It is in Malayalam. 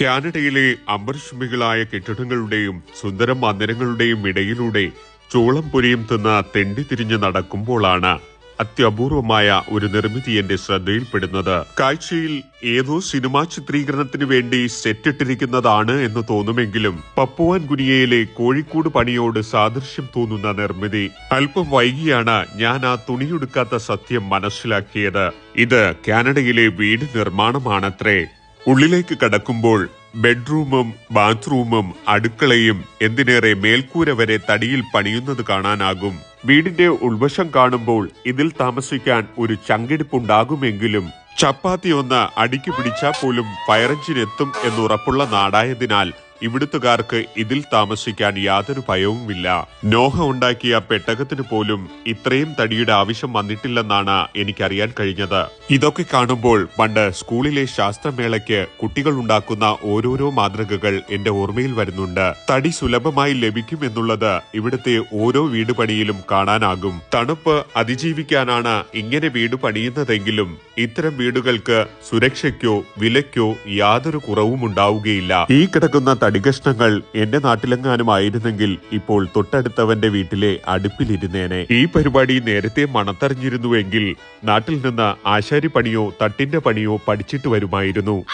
കാനഡയിലെ അമ്പരശുമികളായ കെട്ടിടങ്ങളുടെയും സുന്ദര മന്ദിരങ്ങളുടെയും ഇടയിലൂടെ ചോളം പൊരിയും തെണ്ടി തിരിഞ്ഞ് നടക്കുമ്പോഴാണ് അത്യപൂർവമായ ഒരു നിർമ്മിതി എന്റെ ശ്രദ്ധയിൽപ്പെടുന്നത്. കാഴ്ചയിൽ ഏതോ സിനിമാ ചിത്രീകരണത്തിന് വേണ്ടി സെറ്റിട്ടിരിക്കുന്നതാണ് എന്ന് തോന്നുമെങ്കിലും പപ്പുവാൻ ഗുനിയയിലെ കോഴിക്കോട് പണിയോട് സാദൃശ്യം തോന്നുന്ന നിർമ്മിതി അല്പം വൈകിയാണ് ഞാൻ ആ തുണിയെടുക്കാത്ത സത്യം മനസ്സിലാക്കിയത്. ഇത് കാനഡയിലെ വീട് നിർമ്മാണമാണത്രേ. ഉള്ളിലേക്ക് കടക്കുമ്പോൾ ബെഡ്റൂമും ബാത്റൂമും അടുക്കളയും എന്തിനേറെ മേൽക്കൂര വരെ തടിയിൽ പണിയുന്നത് കാണാനാകും. വീടിന്റെ ഉൾവശം കാണുമ്പോൾ ഇതിൽ താമസിക്കാൻ ഒരു ചങ്കിടിപ്പുണ്ടാകുമെങ്കിലും ചപ്പാത്തി ഒന്ന് അടുക്കി പിടിച്ചാൽ പോലും ഫയറഞ്ചിനെത്തും എന്നുറപ്പുള്ള നാടായതിനാൽ ഇവിടുത്തുകാർക്ക് ഇതിൽ താമസിക്കാൻ യാതൊരു ഭയവുമില്ല. നോഹ ഉണ്ടാക്കിയ പെട്ടകത്തിന് പോലും ഇത്രയും തടിയുടെ ആവശ്യം വന്നിട്ടില്ലെന്നാണ് എനിക്കറിയാൻ കഴിഞ്ഞത്. ഇതൊക്കെ കാണുമ്പോൾ പണ്ട് സ്കൂളിലെ ശാസ്ത്രമേളയ്ക്ക് കുട്ടികൾ ഉണ്ടാക്കുന്ന ഓരോരോ മാതൃകകൾ എന്റെ ഓർമ്മയിൽ വരുന്നുണ്ട്. തടി സുലഭമായി ലഭിക്കുമെന്നുള്ളത് ഇവിടുത്തെ ഓരോ വീട് പണിയിലും കാണാനാകും. തണുപ്പ് അതിജീവിക്കാനാണ് ഇങ്ങനെ വീട് പണിയുന്നതെങ്കിലും ഇത്തരം വീടുകൾക്ക് സുരക്ഷയ്ക്കോ വിലയ്ക്കോ യാതൊരു കുറവും ഉണ്ടാവുകയില്ല ഈ കിടക്കുന്ന തടികഷ്ണങ്ങൾ എന്റെ നാട്ടിലെങ്ങാനും ആയിരുന്നെങ്കിൽ ഇപ്പോൾ തൊട്ടടുത്തവന്റെ വീട്ടിലെ അടുപ്പിലിരുന്നേനെ. ഈ പരിപാടി നേരത്തെ മണത്തറിഞ്ഞിരുന്നുവെങ്കിൽ നാട്ടിൽ നിന്ന് ആശാരി പണിയോ തട്ടിന്റെ പണിയോ പഠിച്ചിട്ട് വരുമായിരുന്നു.